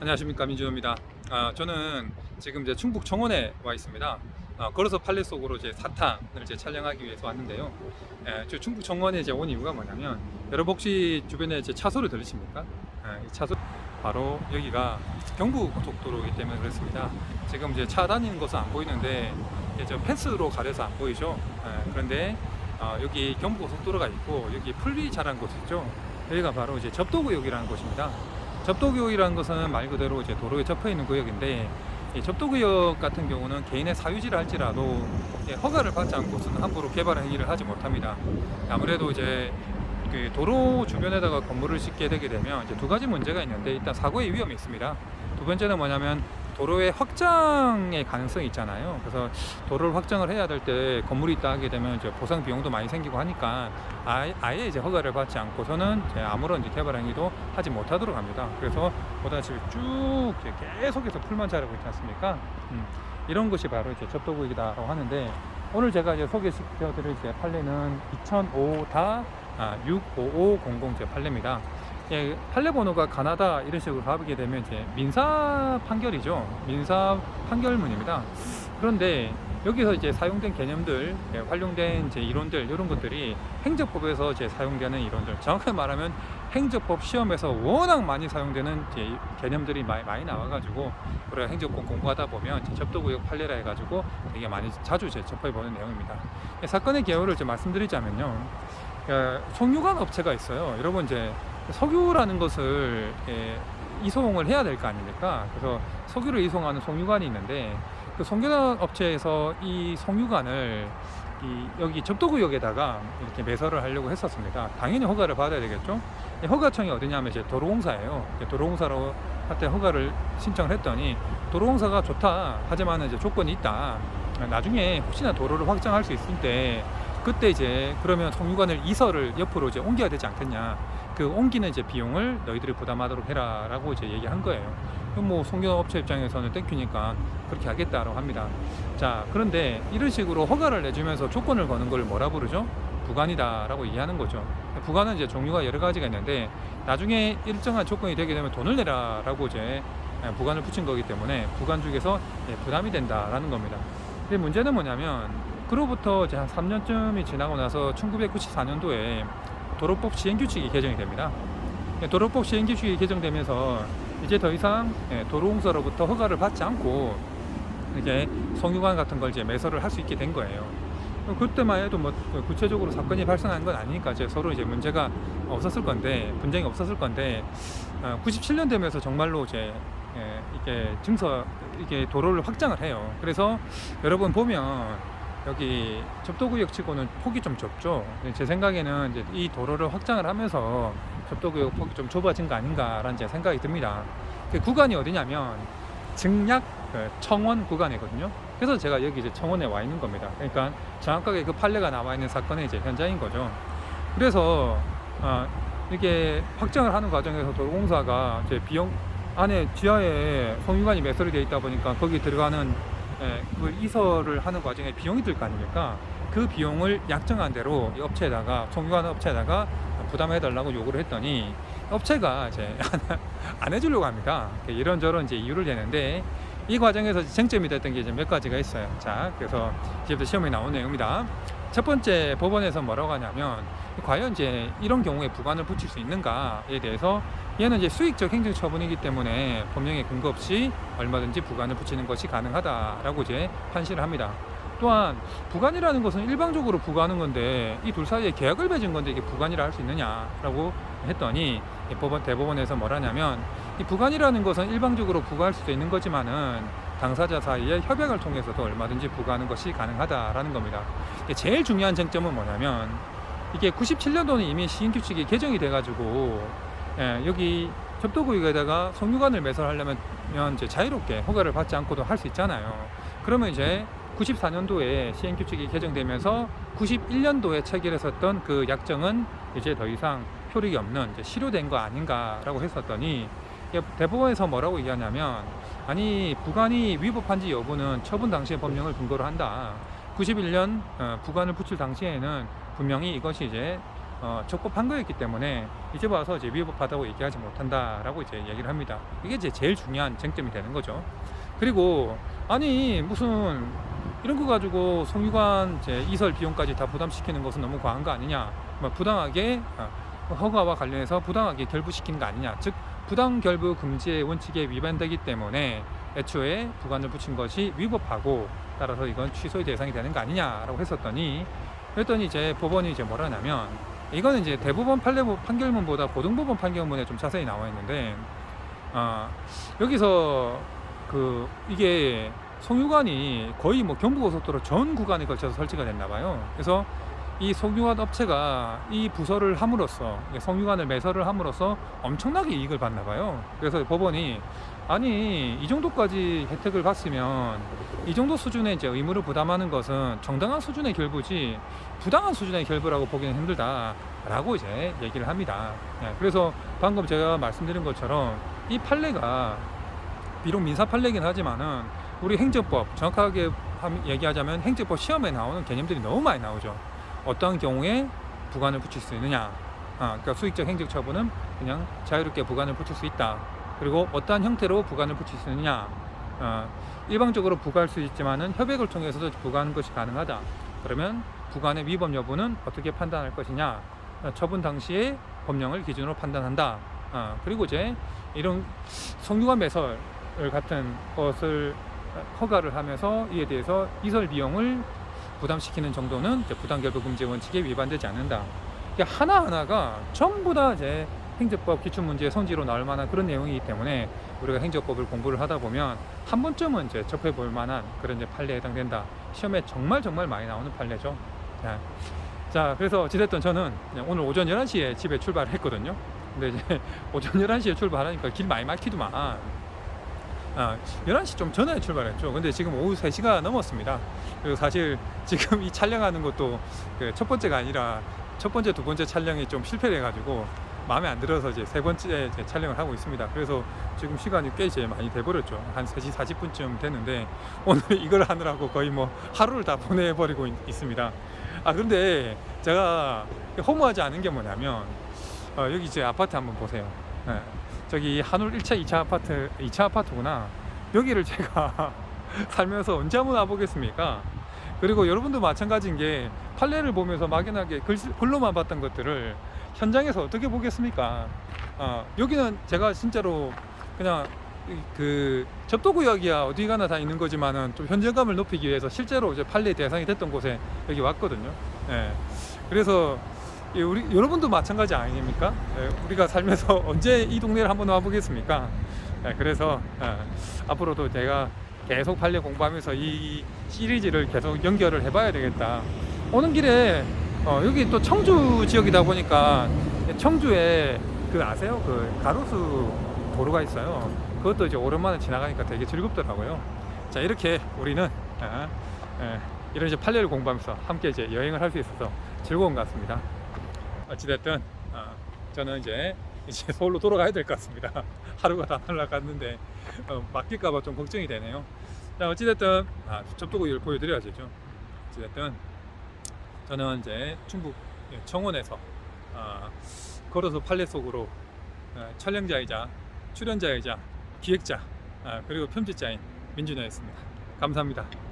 안녕하십니까 민준호입니다. 아, 저는 지금 이제 충북 정원에 와 있습니다. 아, 걸어서 판례 속으로 이제 사탕을 이제 촬영하기 위해서 왔는데요. 예, 저 충북 정원에 이제 온 이유가 뭐냐면 여러분 혹시 주변에 이제 차소를 들으십니까? 예, 이 차소 바로 여기가 경부 고속도로이기 때문에 그렇습니다. 지금 이제 차 다니는 것은 안 보이는데 이제 저 펜스로 가려서 안 보이죠. 예, 그런데 어, 여기 경부 고속도로가 있고 여기 풀이 자란 곳 있죠. 여기가 바로 이제 접도구역이라는 곳입니다. 접도구역이라는 것은 말 그대로 이제 도로에 접해 있는 구역인데 이 접도구역 같은 경우는 개인의 사유지를 할지라도 예, 허가를 받지 않고서는 함부로 개발 행위를 하지 못합니다. 아무래도 이제 그 도로 주변에다가 건물을 짓게 되게 되면 이제 두 가지 문제가 있는데 일단 사고의 위험이 있습니다. 두 번째는 뭐냐면 도로의 확장의 가능성이 있잖아요. 그래서 도로를 확장을 해야 될 때 건물이 있다 하게 되면 이제 보상 비용도 많이 생기고 하니까 아예, 아예 이제 허가를 받지 않고서는 이제 아무런 이제 개발 행위도 하지 못하도록 합니다. 그래서 보다시피 쭉 이제 계속해서 풀만 자라고 있지 않습니까? 음, 이런 것이 바로 이제 접도구역이다라고 하는데 오늘 제가 이제 소개시켜드릴 제 판례는 2005다 아, 65500 제 판례입니다. 예, 판례 번호가 가나다 이런 식으로 가게 되면 이제 민사 판결이죠. 민사 판결문입니다. 그런데 여기서 이제 사용된 개념들, 예, 활용된 이제 이론들 이런 것들이 행정법에서 이제 사용되는 이론들, 정확하게 말하면 행정법 시험에서 워낙 많이 사용되는 이제 개념들이 많이, 많이 나와가지고 우리가 행정법 공부하다 보면 이제 접도구역 판례라 해가지고 되게 많이 자주 이제 접해 보는 내용입니다. 예, 사건의 개요를 좀 말씀드리자면요. 예, 송유관 업체가 있어요. 여러분 이제 석유라는 것을 예, 이송을 해야 될 거 아닙니까? 그래서 석유를 이송하는 송유관이 있는데 그 송유관 업체에서 이 송유관을 이 여기 접도구역에다가 이렇게 매설을 하려고 했었습니다. 당연히 허가를 받아야 되겠죠. 이 허가청이 어디냐면 이제 도로공사예요. 도로공사로 한때 허가를 신청을 했더니 도로공사가 좋다. 하지만 이제 조건이 있다. 나중에 혹시나 도로를 확장할 수 있을 때 그때 이제 그러면 송유관을 이설을 옆으로 이제 옮겨야 되지 않겠냐. 그 옮기는 이제 비용을 너희들이 부담하도록 해라라고 이제 얘기한 거예요. 뭐 송유관 업체 입장에서는 땡큐니까 그렇게 하겠다라고 합니다. 자, 그런데 이런 식으로 허가를 내주면서 조건을 거는 걸 뭐라 부르죠? 부관이다라고 얘기하는 거죠. 부관은 이제 종류가 여러 가지가 있는데 나중에 일정한 조건이 되게 되면 돈을 내라라고 이제 부관을 붙인 거기 때문에 부관 쪽에서 예, 부담이 된다라는 겁니다. 근데 문제는 뭐냐면 그로부터 이제 한 3년쯤이 지나고 나서 1994년도에 도로법 시행규칙이 개정이 됩니다. 예, 도로법 시행규칙이 개정되면서 이제 더 이상 예, 도로공사로부터 허가를 받지 않고 이제 송유관 같은 걸 이제 매설을 할 수 있게 된 거예요. 그때만 해도 뭐 구체적으로 사건이 발생한 건 아니니까 이제 서로 이제 문제가 없었을 건데 분쟁이 없었을 건데 97년 되면서 정말로 이제 예, 이게 증서 이게 도로를 확장을 해요. 그래서 여러분 보면 여기 접도구역 치고는 폭이 좀 좁죠. 제 생각에는 이제 이 도로를 확장을 하면서 접도구역 폭이 좀 좁아진 거 아닌가라는 제 생각이 듭니다. 그 구간이 어디냐면 증약 그 청원 구간이거든요. 그래서 제가 여기 이제 청원에 와 있는 겁니다. 그러니까 정확하게 그 판례가 나와 있는 사건의 이제 현장인 거죠. 그래서 어, 이게 확장을 하는 과정에서 도로공사가 이제 비용 안에 지하에 송유관이 매설이 되어 있다 보니까 거기 들어가는 예, 그 이설을 하는 과정에 비용이 들 거 아닙니까? 그 비용을 약정한 대로 이 업체에다가 송유관 업체에다가 부담해 달라고 요구를 했더니 업체가 이제 안 해주려고 합니다. 이런저런 이제 이유를 대는데 이 과정에서 쟁점이 됐던 게 이제 몇 가지가 있어요. 자, 그래서 이제부터 시험에 나온 내용입니다. 첫 번째 법원에서 뭐라고 하냐면 과연 이제 이런 경우에 부관을 붙일 수 있는가에 대해서 얘는 이제 수익적 행정 처분이기 때문에 법령에 근거 없이 얼마든지 부관을 붙이는 것이 가능하다라고 이제 판시를 합니다. 또한 부관이라는 것은 일방적으로 부과하는 건데 이 둘 사이에 계약을 맺은 건데 이게 부관이라 할 수 있느냐라고 했더니 이 법원 대법원에서 뭐라냐면 이 부관이라는 것은 일방적으로 부과할 수도 있는 거지만은 당사자 사이에 협약을 통해서도 얼마든지 부과하는 것이 가능하다라는 겁니다. 제일 중요한 쟁점은 뭐냐면 이게 97년도는 이미 시행규칙이 개정이 돼가지고 예, 여기 접도구역에다가 송유관을 매설하려면 이제 자유롭게 허가를 받지 않고도 할 수 있잖아요. 그러면 이제 94년도에 시행 규칙이 개정되면서 91년도에 체결했었던 그 약정은 이제 더 이상 효력이 없는 이제 실효된 거 아닌가라고 했었더니 대법원에서 뭐라고 얘기하냐면 아니 부관이 위법한지 여부는 처분 당시의 법령을 근거로 한다. 91년 어, 부관을 붙일 당시에는 분명히 이것이 이제 어, 적법한 거였기 때문에 이제 와서 이제 위법하다고 얘기하지 못한다라고 이제 얘기를 합니다. 이게 이제 제일 중요한 쟁점이 되는 거죠. 그리고 아니 무슨 이런 거 가지고 송유관 이제 이설 비용까지 다 부담시키는 것은 너무 과한 거 아니냐? 뭐 부당하게 어, 허가와 관련해서 부당하게 결부시키는 거 아니냐? 즉 부당 결부 금지의 원칙에 위반되기 때문에 애초에 부관을 붙인 것이 위법하고 따라서 이건 취소의 대상이 되는 거 아니냐라고 했었더니 그랬더니 이제 법원이 이제 뭐라 하냐면 이거는 이제 판례 판결문보다 고등법원 판결문에 좀 자세히 나와 있는데 아 여기서 그 이게 송유관이 거의 뭐 경부고속도로 전 구간에 걸쳐서 설치가 됐나 봐요. 그래서 이 송유관 업체가 이 부서를 함으로써 송유관을 매설을 함으로써 엄청나게 이익을 받나 봐요. 그래서 법원이 아니 이 정도까지 혜택을 받으면 이 정도 수준의 이제 의무를 부담하는 것은 정당한 수준의 결부지 부당한 수준의 결부라고 보기는 힘들다라고 이제 얘기를 합니다. 예, 그래서 방금 제가 말씀드린 것처럼 이 판례가 비록 민사 판례긴 하지만은 우리 행정법 정확하게 함- 얘기하자면 행정법 시험에 나오는 개념들이 너무 많이 나오죠. 어떠한 경우에 부관을 붙일 수 있느냐. 아, 그러니까 수익적 행정 처분은 그냥 자유롭게 부관을 붙일 수 있다. 그리고 어떠한 형태로 부관을 붙일 수 있느냐. 어, 일방적으로 부과할 수 있지만은 협약을 통해서도 부과하는 것이 가능하다. 그러면 부관의 위법 여부는 어떻게 판단할 것이냐. 어, 처분 당시에 법령을 기준으로 판단한다. 어, 그리고 이제 이런 성유관 매설 같은 것을 허가를 하면서 이에 대해서 이설 비용을 부담시키는 정도는 부당결부 금지 원칙에 위반되지 않는다. 그러니까 하나하나가 전부 다 이제 행정법 기출문제의 성지로 나올 만한 그런 내용이기 때문에 우리가 행정법을 공부를 하다 보면 한 번쯤은 이제 접해 볼 만한 그런 이제 판례에 해당된다. 시험에 정말 정말 많이 나오는 판례죠. 자, 자 그래서 어찌됐든 저는 오늘 오전 11시에 집에 출발을 했거든요. 근데 이제 오전 11시에 출발하니까 길 많이 막히더만. 아, 11시 좀 전에 출발했죠. 근데 지금 오후 3시가 넘었습니다. 그리고 사실 지금 이 촬영하는 것도 그 첫 번째가 아니라 첫 번째, 두 번째 촬영이 좀 실패를 해가지고 마음에 안 들어서 이제 세 번째 이제 촬영을 하고 있습니다. 그래서 지금 시간이 꽤 이제 많이 돼버렸죠. 한 3시 40분쯤 됐는데 오늘 이걸 하느라고 거의 뭐 하루를 다 보내버리고 있, 있습니다. 아, 근데 제가 허무하지 않은 게 뭐냐면 어, 여기 이제 아파트 한번 보세요. 네. 저기 한울 1차, 2차 아파트, 2차 아파트구나. 여기를 제가 살면서 언제 한번 와보겠습니까? 그리고 여러분도 마찬가지인 게 판례를 보면서 막연하게 글, 글로만 봤던 것들을 현장에서 어떻게 보겠습니까? 어, 여기는 제가 진짜로 그냥 이- 그 접도구역이야 어디 가나 다 있는 거지만은 좀 현장감을 높이기 위해서 실제로 이제 판례 대상이 됐던 곳에 여기 왔거든요. 예. 그래서 예, 우리 여러분도 마찬가지 아닙니까? 예, 우리가 살면서 언제 이 동네를 한번 와보겠습니까? 예, 그래서 예, 앞으로도 제가 계속 판례 공부하면서 이 시리즈를 계속 연결을 해봐야 되겠다. 오는 길에 어, 여기 또 청주 지역이다 보니까 청주에 그 아세요? 그 가로수 도로가 있어요. 그것도 이제 오랜만에 지나가니까 되게 즐겁더라고요. 자 이렇게 우리는 아, 예, 이런 이제 판례를 공부하면서 함께 이제 여행을 할 수 있어서 즐거운 것 같습니다. 어찌됐든 아, 저는 이제 이제 서울로 돌아가야 될 것 같습니다. 하루가 다 날라갔는데 어, 맡길까봐 좀 걱정이 되네요. 자 어찌됐든 아, 접도구이를 보여드려야죠. 어찌됐든 저는 이제 충북 청원에서 아, 걸어서 판례 속으로 어, 촬영자이자 출연자이자 기획자 아, 그리고 편집자인 민준호였습니다. 감사합니다.